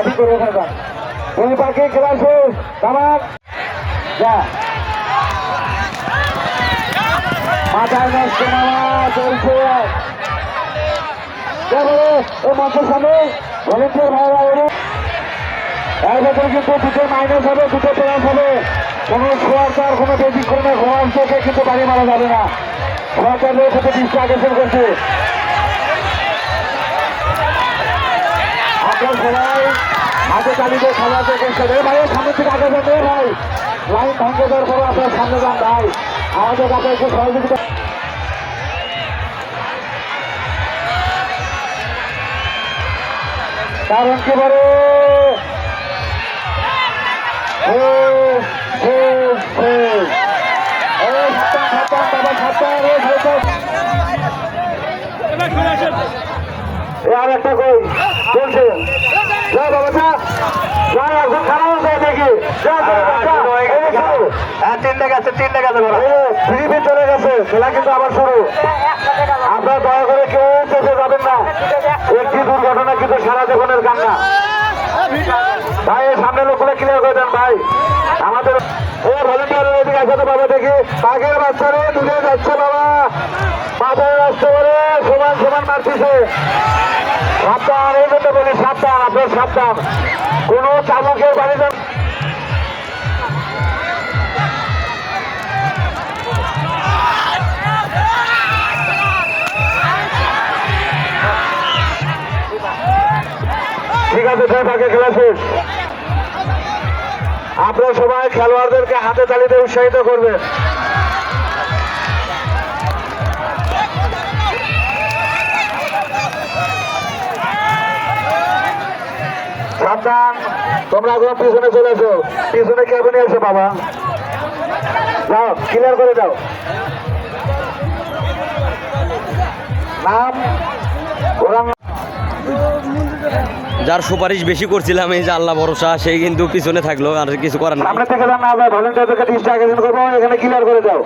কাটি করে যান ওই পাখি খেলা শেষ। আমার যা। মাথায় নষ্ট মামা চলছে। ওই মঞ্চের সামনে। ভলেন্টিয়ার ভাইরা ওরে এর ভেতরে কিন্তু দুটো মাইনাস হবে, দুটো প্লাস হবে। কোনো সোয়ারকার কোনো বেশি কোনো চোখে কিন্তু বাড়ি মারা যাবে না। সরকার লোক হতে দৃষ্টি করছে। হাতে সহযোগিতা কারণ কি বলে? আর একটা কই? চলছে যা বাবা যা যা এখন খারাপ হয়ে দেখি যা যা, যা, এই যে শুরু। হ্যাঁ তিনটে গেছে তিনটে গেছে চলে গেছে খেলা কিন্তু আবার শুরু আপনারা দয়া করে কেউ চেপে যাবেন না একটি দুর্ঘটনা কিন্তু সারা জীবনের কান্না ভাই সামনে লোকগুলো ক্লিয়ার করে দেন ভাই আমাদের ও ভলেন্টিয়ারের এদিকে আছে তো বাবা দেখি বাঘের বাচ্চারে দূরে যাচ্ছে বাবা মাথায় আসতে পারে সমান সমান মারতেছে সাবধান, এই জন্য বলি সাবধান, আপনার সাবধান। কোনো চালকের আছে আপনারা সবাই খেলোয়াড়দেরকে হাতে তালিতে উৎসাহিত সাবধান, তোমরা এখন পিছনে চলে এসো। পিছনে কেবিনে এসো, বাবা। যাও ক্লিয়ার করে দাও। নাম যার সুপারিশ বেশি করছিলাম, এই যে আল্লাহ ভরসা সেই কিন্তু পিছনে থাকল, আর কিছু করার নাই। আমরা থেকে না করে দাও।